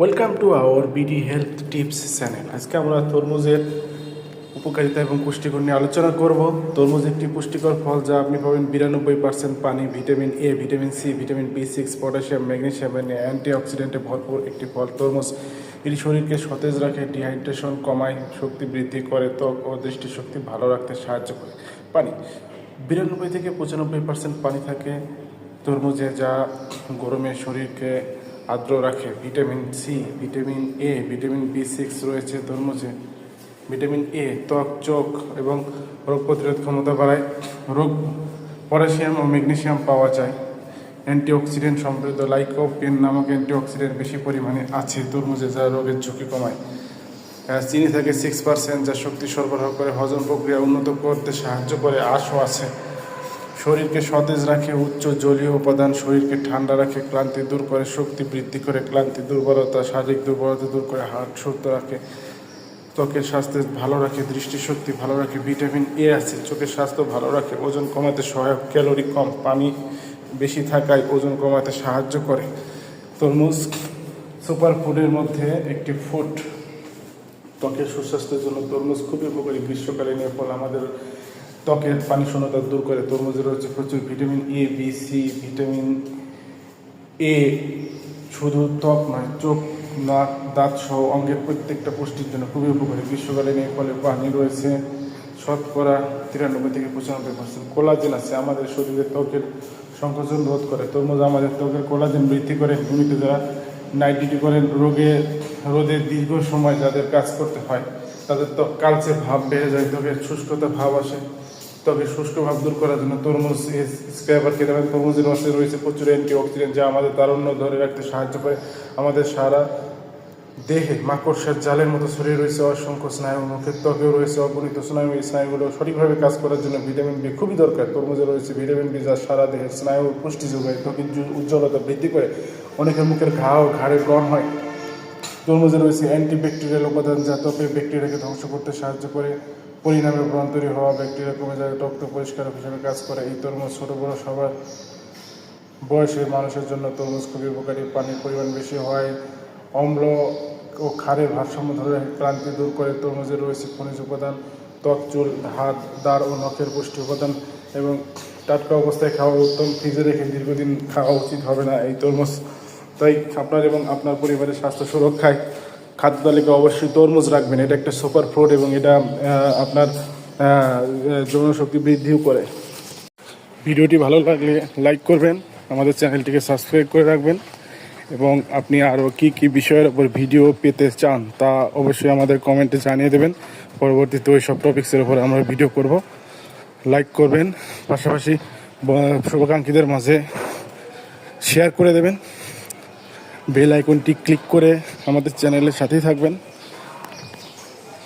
Welcome to our BD health tips channel আজকে আমরা তরমুজের উপকারিতা এবং পুষ্টিকর নিয়ে আলোচনা করব। তরমুজ একটি পুষ্টিকর ফল যা আপনি পাবেন বিরানব্বই পার্সেন্ট পানি, vitamin A vitamin C vitamin B six potassium, magnesium anti অক্সিডেন্টে ভরপুর একটি ফল তরমুজ। এটি শরীরকে সতেজ রাখে, ডিহাইড্রেশন কমায়, শক্তি বৃদ্ধি করে, ত্বক ও দৃষ্টিশক্তি ভালো রাখতে সাহায্য করে। পানি। বিরানব্বই থেকে পঁচানব্বই পার্সেন্ট পানি থাকে তরমুজে যা গরমে শরীরকে আর্দ্র রাখে। Vitamin C vitamin A vitamin B six রয়েছে তরমুজে। ভিটামিন এ ত্বক, চোখ এবং রোগ প্রতিরোধ ক্ষমতা বাড়ায়। রোগ, পটাশিয়াম ও ম্যাগনেসিয়াম পাওয়া যায়। অ্যান্টিঅক্সিডেন্ট সমৃদ্ধ লাইকোপেন নামক অ্যান্টিঅক্সিডেন্ট বেশি পরিমাণে আছে তরমুজে, যা রোগের ঝুঁকি কমায়। চিনি থাকে সিক্স পার্সেন্ট যা শক্তি সরবরাহ করে হজম প্রক্রিয়া উন্নত করতে সাহায্য করে, আশও আছে। শরীরকে সতেজ রাখে, উচ্চ জলীয় উপাদান শরীরকে ঠান্ডা রাখে, ক্লান্তি দূর করে, শক্তি বৃদ্ধি করে, ক্লান্তি দুর্বলতা, শারীরিক দুর্বলতা দূর করে হার্ট সুস্থ রাখে, ত্বকের স্বাস্থ্য ভালো রাখে, দৃষ্টিশক্তি ভালো রাখে, ভিটামিন এ আছে, চোখের স্বাস্থ্য ভালো রাখে, ওজন কমাতে সহায়ক, ক্যালোরি কম, পানি বেশি থাকায় ওজন কমাতে সাহায্য করে। তরমুজ সুপার ফুডের মধ্যে একটি ফুড, ত্বকের সুস্বাস্থ্যের জন্য তরমুজ খুবই উপকারী, গ্রীষ্মকালীন ফল আমাদের ত্বকের পানি শূন্যতা দূর করে, তরমুজে রয়েছে প্রচুর vitamin A B C vitamin A শুধু ত্বক নয়, চোখ, নাক, দাঁত সহ অঙ্গের প্রত্যেকটা পুষ্টির জন্য খুবই উপকারী। গ্রীষ্মকালীন এর ফলে পানি রয়েছে শতকরা তিরানব্বই থেকে পঁচানব্বই পার্সেন্ট কোলাজেন আছে, আমাদের শরীরে ত্বকের সংকোচন রোধ করে। তরমুজ আমাদের ত্বকের কোলাজেন বৃদ্ধি করে নিয়মিত যারা নাইট ডিউটি করেন, রোগে রোদের দীর্ঘ সময় যাদের কাজ করতে হয়, তাদের ত্বক কালচে ভাব বেড়ে যায়, ত্বকের শুষ্কতা ভাব আসে। ত্বকের শুষ্ক ভাব দূর করার জন্য তরমুজ স্ক্র্যাবার খেতে পারেন তরমুজের রসে রয়েছে প্রচুর অ্যান্টি অক্সিডেন্ট যা আমাদের তারুণ্য ধরে রাখতে সাহায্য করে। আমাদের সারা দেহে মাকড়সার জালের মতো ছড়িয়ে রয়েছে, অসংখ্য স্নায়ু, মুখের ত্বকেও রয়েছে, অগণিত স্নায়ু। এই স্নায়ুগুলো সঠিকভাবে কাজ করার জন্য ভিটামিন বি খুবই দরকার। তরমুজে রয়েছে ভিটামিন বি যা সারা দেহের স্নায়ু পুষ্টি যোগায়, ত্বকের উজ্জ্বলতা বৃদ্ধি করে। অনেকের মুখের ঘা ও ঘাড়ে ব্রণ হয়। তরমুজে রয়েছে অ্যান্টিব্যাকটেরিয়াল উপাদান, যা ত্বকের ব্যাকটেরিয়াকে ধ্বংস করতে সাহায্য করে। পরিণামে ব্রণ তৈরি হওয়া ব্যাকটেরিয়া কমে যায় রক্ত পরিষ্কারক হিসেবে কাজ করে। এই তরমুজ ছোটো, বড়ো, সবার বয়সের মানুষের জন্য তরমুজ খুবই উপকারী। পানির পরিমাণ বেশি হয়, অম্ল ও ক্ষারের ভারসাম্য ধরে ক্লান্তি দূর করে তরমুজে রয়েছে খনিজ উপাদান, ত্বক, চুল, হাত, দাঁড় ও নখের পুষ্টি উপাদান এবং টাটকা অবস্থায় খাওয়া উত্তম। ফ্রিজে রেখে দীর্ঘদিন খাওয়া উচিত হবে না এই তরমুজ। তাই আপনার এবং আপনার পরিবারের স্বাস্থ্য সুরক্ষায় খাদ্য তালিকা অবশ্যই তরমুজ রাখবেন। এটা একটা সুপার ফ্রুট এবং এটা আপনার যৌন শক্তি বৃদ্ধিও করে। ভিডিওটি ভালো লাগলে লাইক করবেন, আমাদের চ্যানেলটিকে সাবস্ক্রাইব করে রাখবেন এবং আপনি আরও কী কী বিষয়ের উপর ভিডিও পেতে চান তা অবশ্যই আমাদের কমেন্টে জানিয়ে দেবেন। পরবর্তীতে ওই সব টপিক্সের উপর আমরা ভিডিও করব। লাইক করবেন, পাশাপাশি শুভাকাঙ্ক্ষীদের মাঝে শেয়ার করে দেবেন। বেল আইকনটি ক্লিক করে আমাদের চ্যানেলের সাথেই থাকবেন।